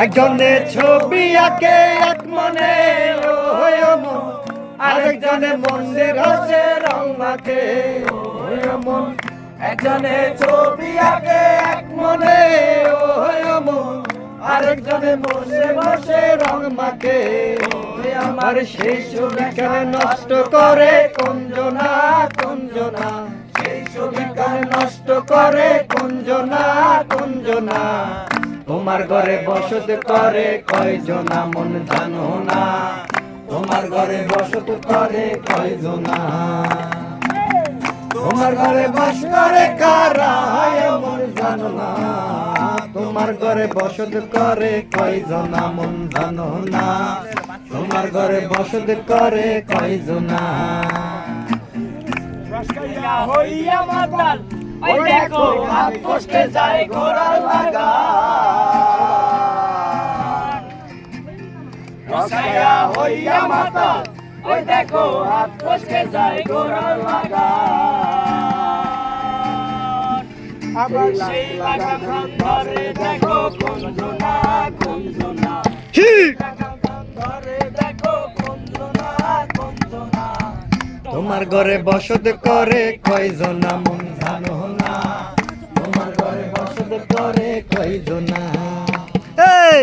একজনে ছবি আঁকে, এক মনে আরেকজনে মনে রসে রং মাখে একজনে ছবি আঁকে, এক মনে মন আরেকজনে বসে বসে রং মাখে আমার সেই ছবি কেন নষ্ট করে কঞ্জনা কঞ্জনা। সেই ছবি কেন নষ্ট করে কঞ্জনা কঞ্জনা। তোমার ঘরে বসত করে কয়জনা মন জানো না তোমার ঘরে বসত করে কয়জনা তোমার ঘরে বাস করে কারা মন জানো না? তোমার ঘরে বসত করে কয়জনা মন জানো না তোমার ঘরে বসত করে কয়জনা হইয়া মাতাল, ওই দেখো, হাত কষ্টে যায় ঘোড়ার লাগা। হইয়া মাতাল ওই দেখো হাত কষ্টে যায় ঘোড়ার লাগা আবার সেই লাগা খান ধরে দেখো কুঞ্জনা কুঞ্জনা। ধরে দেখো কুঞ্জনা কুঞ্জনা। তোমার ঘরে বসত করে কয়জনা মন জানো না? তোমার ঘরে বসত করে কয়জনা? এই!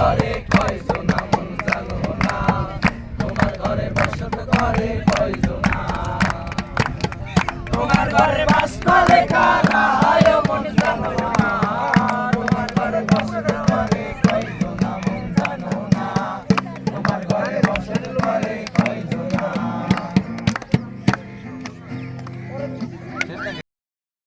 করে কয়জনা মন জানো না তোমার ঘরে বসত করে কয়জনা। তোমার ঘরে বাস করে কারা হয় মন জানো